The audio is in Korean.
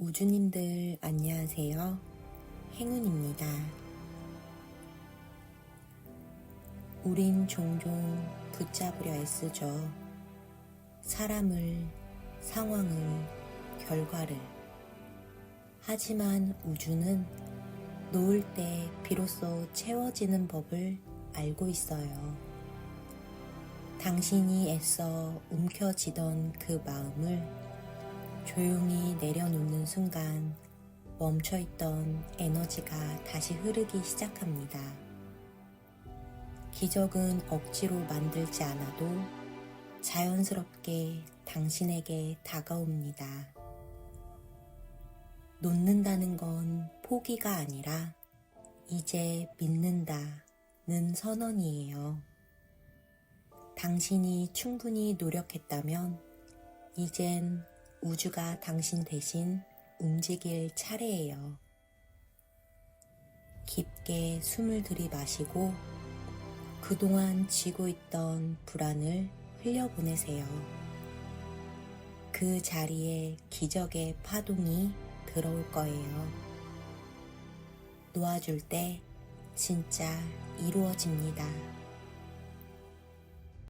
우주님들 안녕하세요. 행운입니다. 우린 종종 붙잡으려 애쓰죠. 사람을, 상황을, 결과를. 하지만 우주는 놓을 때 비로소 채워지는 법을 알고 있어요. 당신이 애써 움켜쥐던 그 마음을 조용히 내려놓는 순간 멈춰있던 에너지가 다시 흐르기 시작합니다. 기적은 억지로 만들지 않아도 자연스럽게 당신에게 다가옵니다. 놓는다는 건 포기가 아니라 이제 믿는다는 선언이에요. 당신이 충분히 노력했다면 이젠 우주가 당신 대신 움직일 차례예요. 깊게 숨을 들이마시고 그동안 쥐고 있던 불안을 흘려보내세요. 그 자리에 기적의 파동이 들어올 거예요. 놓아줄 때 진짜 이루어집니다.